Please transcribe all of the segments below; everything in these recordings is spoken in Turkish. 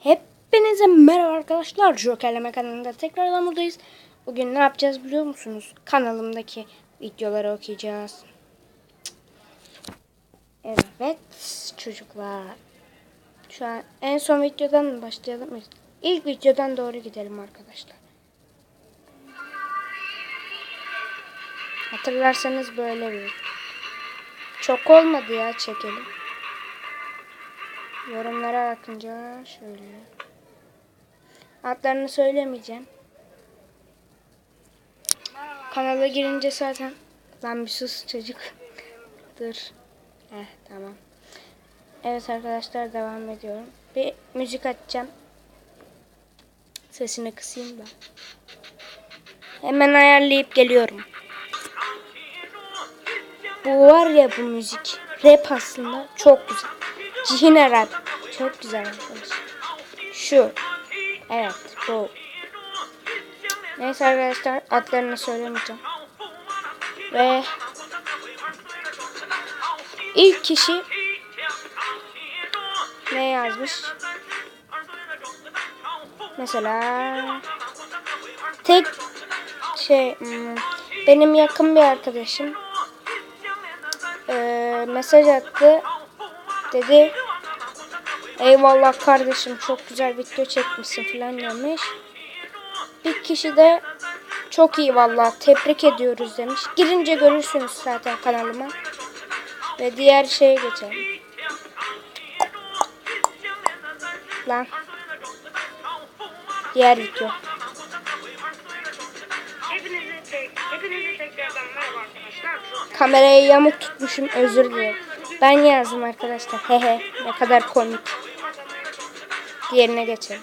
Hepinize merhaba arkadaşlar. Jokerleme kanalında tekrardan buradayız. Bugün ne yapacağız biliyor musunuz? Kanalımdaki videoları okuyacağız. Evet çocuklar. Şu an en son videodan mı başlayalım? İlk videodan doğru gidelim arkadaşlar. Hatırlarsanız böyle bir çok olmadı ya çekelim. Yorumlara bakınca şöyle. Adlarını söylemeyeceğim. Kanala girince zaten lan bir sus çocuk. Dur. Eh tamam. Evet arkadaşlar devam ediyorum. Bir müzik açacağım. Sesini kısayım da. Hemen ayarlayıp geliyorum. Bu var ya bu müzik. Rap aslında çok güzel. Cihine rap. Çok güzel arkadaşlar. Şu. Evet bu. Neyse arkadaşlar adlarını söylemeyeceğim. Ve ilk kişi ne yazmış? Mesela tek şey hmm, benim yakın bir arkadaşım mesaj attı dedi eyvallah kardeşim çok güzel video çekmişsin falan demiş. Bir kişi de çok iyi vallahi tebrik ediyoruz demiş. Girince görürsünüz zaten kanalıma. Ve diğer şeye geçelim. Lan. Diğer video. Kamerayı yamuk tutmuşum özür dilerim. Ben yazdım arkadaşlar. Hehe ne kadar komik. Diğerine geçelim.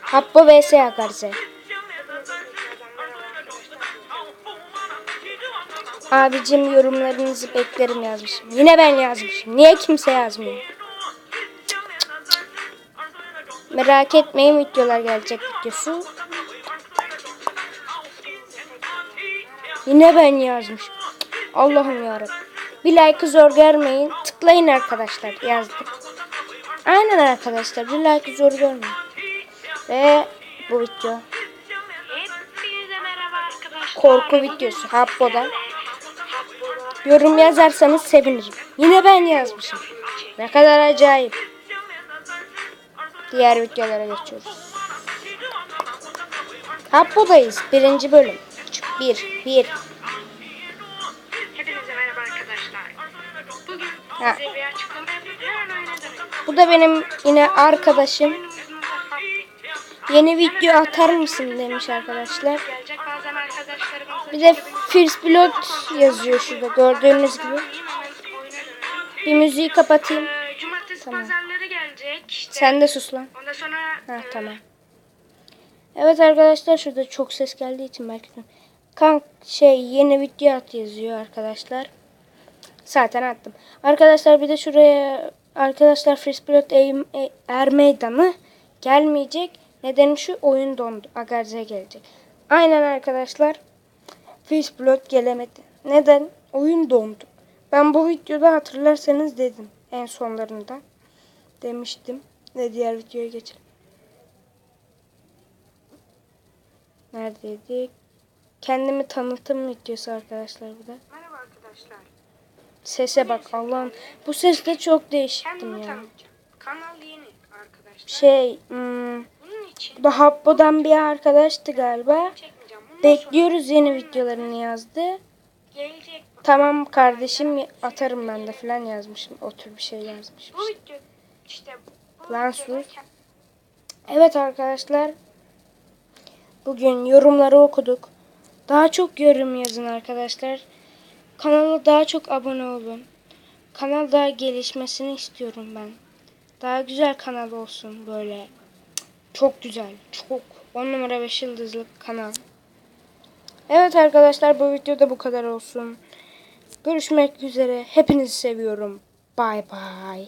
Habbo vs Agarze. Abicim yorumlarınızı beklerim yazmışım. Yine ben yazmışım. Niye kimse yazmıyor? Merak etmeyin videolar gelecek videosu. Yine ben yazmışım. Allah'ım yarabbim. Bir like'ı zor görmeyin. Tıklayın arkadaşlar yazdık. Aynen arkadaşlar bir like'ı zor görmeyin. Ve bu video korku videosu Habbo'da. Yorum yazarsanız sevinirim. Yine ben yazmışım. Ne kadar acayip. Diğer videolara geçiyoruz. Habbo'dayız. Birinci bölüm. Bir. Bir. Ha. Bu da benim yine arkadaşım. Yeni video atar mısın demiş arkadaşlar. Bir de First Pilot yazıyor şurada gördüğünüz gibi. Bir müziği kapatayım. Tamam. Sen de sus lan. Ondan sonra Ha tamam. Evet arkadaşlar şurada çok ses geldiği için belki de. Kank şey yeni video at yazıyor arkadaşlar. Zaten attım. Arkadaşlar bir de şuraya arkadaşlar First Pilot Aim- E- Er Meydanı gelmeyecek. Nedeni şu oyun dondu. Agarze gelecek. Aynen arkadaşlar. First Pilot gelemedi. Neden? Oyun dondu. Ben bu videoda hatırlarsanız dedim. En sonlarında. Demiştim. Ve diğer videoya geçelim. Neredeydik? Kendimi tanıtım videosu arkadaşlar bu da. Merhaba arkadaşlar. Sese bak Allah'ım. Bu ses de çok değişiktim ya. Kanal yeni arkadaşlar. Şey, hmm, bu da Habbo'dan bir arkadaştı galiba. Bekliyoruz yeni videolarını yazdı. gelecek. Tamam kardeşim atarım ben de falan yazmışım. O tür bir şey yazmışım. Bu video işte bu Lan sus. Evet arkadaşlar. Bugün yorumları okuduk. Daha çok yorum yazın arkadaşlar. Kanala daha çok abone olun. Kanal daha gelişmesini istiyorum ben. Daha güzel kanal olsun böyle. Çok güzel. Çok. 10 numara 5 yıldızlı kanal. Evet arkadaşlar bu videoda bu kadar olsun. Görüşmek üzere. Hepinizi seviyorum. Bay bay.